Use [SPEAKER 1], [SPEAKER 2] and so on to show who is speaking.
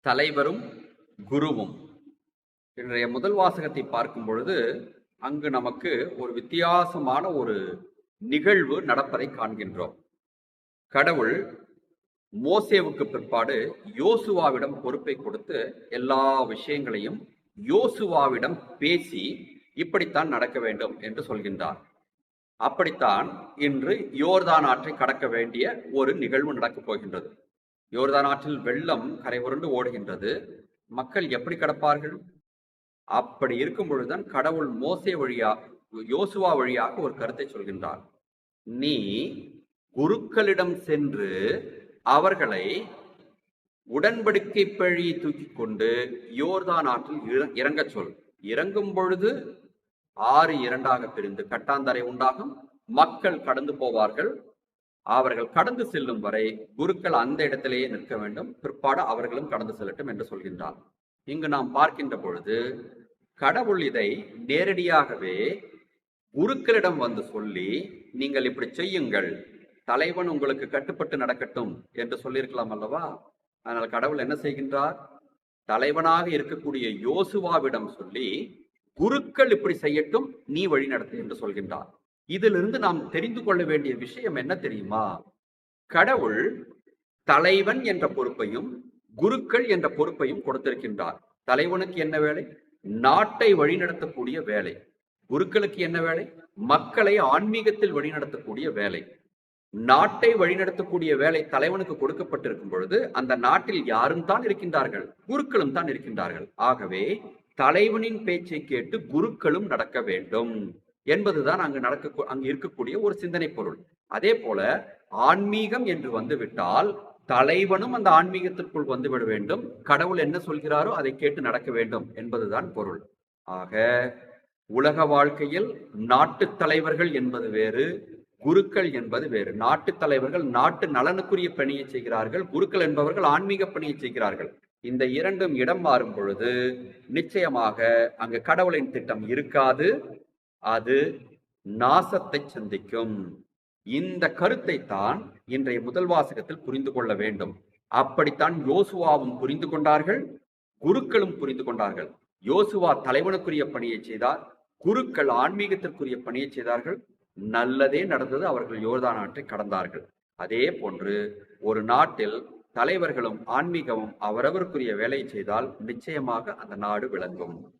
[SPEAKER 1] தலைவரும் குருவும். இன்றைய முதல் வாசகத்தை பார்க்கும் பொழுது அங்கு நமக்கு ஒரு வித்தியாசமான ஒரு நிகழ்வு நடப்பதை காண்கின்றோம். கடவுள் மோசேவுக்கு பிற்பாடு யோசுவாவிடம் பொறுப்பை கொடுத்து எல்லா விஷயங்களையும் யோசுவாவிடம் பேசி இப்படித்தான் நடக்க வேண்டும் என்று சொல்கின்றார். அப்படித்தான் இன்று யோர்தான் ஆற்றை கடக்க வேண்டிய ஒரு நிகழ்வு நடக்கப் போகின்றது. யோர்தான் ஆற்றில் வெள்ளம் கரை உருண்டு ஓடுகின்றது. மக்கள் எப்படி கடப்பார்கள்? அப்படி இருக்கும் பொழுதுதான் கடவுள் மோசே வழியா யோசுவா வழியாக ஒரு கருத்தை சொல்கின்றார். நீ குருக்களிடம் சென்று அவர்களை உடன்படிக்கை பழியை தூக்கி கொண்டு யோர்தான் ஆற்றில் இறங்க இறங்கச் சொல். இறங்கும் பொழுது ஆறு இரண்டாக பிரிந்து கட்டாந்தரை உண்டாகும். மக்கள் கடந்து போவார்கள். அவர்கள் கடந்து செல்லும் வரை குருக்கள் அந்த இடத்திலேயே நிற்க வேண்டும். பிற்பாடு அவர்களும் கடந்து செல்லட்டும் என்று சொல்கின்றார் இங்கு நாம் பார்க்கின்ற பொழுது கடவுள் இதை நேரடியாகவே குருக்களிடம் வந்து சொல்லி நீங்கள் இப்படி செய்யுங்கள். தலைவன் உங்களுக்கு கட்டுப்பட்டு நடக்கட்டும் என்று சொல்லியிருக்கலாம் அல்லவா? ஆனால் கடவுள் என்ன செய்கின்றார்? தலைவனாக இருக்கக்கூடிய யோசுவாவிடம் சொல்லி குருக்கள் இப்படி செய்யட்டும் நீ வழி நடத்து என்று சொல்கின்றார். இதிலிருந்து நாம் தெரிந்து கொள்ள வேண்டிய விஷயம் என்ன தெரியுமா? கடவுள் தலைவன் என்ற பொறுப்பையும் குருக்கள் என்ற பொறுப்பையும் கொடுத்திருக்கின்றார். தலைவனுக்கு என்ன வேலை? நாட்டை வழிநடத்தக்கூடிய வேலை. குருக்களுக்கு என்ன வேலை? மக்களை ஆன்மீகத்தில் வழிநடத்தக்கூடிய வேலை. நாட்டை வழிநடத்தக்கூடிய வேலை தலைவனுக்கு கொடுக்கப்பட்டிருக்கும் பொழுது அந்த நாட்டில் யாரும் தான் இருக்கின்றார்கள்? குருக்களும் தான் இருக்கின்றார்கள். ஆகவே தலைவனின் பேச்சை கேட்டு குருக்களும் நடக்க வேண்டும். என்பதுதான் அங்கு நடக்க அங்கு இருக்கக்கூடிய ஒரு சிந்தனை பொருள். அதே போல ஆன்மீகம் என்று வந்துவிட்டால் தலைவனும் அந்த ஆன்மீகத்திற்குள் வந்துவிட வேண்டும். கடவுள் என்ன சொல்கிறாரோ அதை கேட்டு நடக்க வேண்டும் என்பதுதான் பொருள். ஆக உலக வாழ்க்கையில் நாட்டு தலைவர்கள் என்பது வேறு குருக்கள் என்பது வேறு. நாட்டு தலைவர்கள் நாட்டு நலனுக்குரிய பணியை செய்கிறார்கள் குருக்கள் என்பவர்கள் ஆன்மீக பணியை செய்கிறார்கள். இந்த இரண்டும் இடம் மாறும் பொழுது நிச்சயமாக அங்கு கடவுளின் திட்டம் இருக்காது. அது நாசத்தை சந்திக்கும். இந்த கருத்தை தான் இன்றைய முதல் வாசகத்தில் புரிந்து கொள்ள வேண்டும். அப்படித்தான் யோசுவாவும் புரிந்து கொண்டார்கள் குருக்களும் புரிந்து கொண்டார்கள். யோசுவா தலைவனுக்குரிய பணியை செய்தார் குருக்கள் ஆன்மீகத்திற்குரிய பணியை செய்தார்கள். நல்லதே நடந்தது அவர்கள் யோர்தான் நாட்டை கடந்தார்கள். அதே போன்று ஒரு நாட்டில் தலைவர்களும் ஆன்மீகமும் அவரவருக்குரிய வேலையை செய்தால் நிச்சயமாக அந்த நாடு விளங்கும்.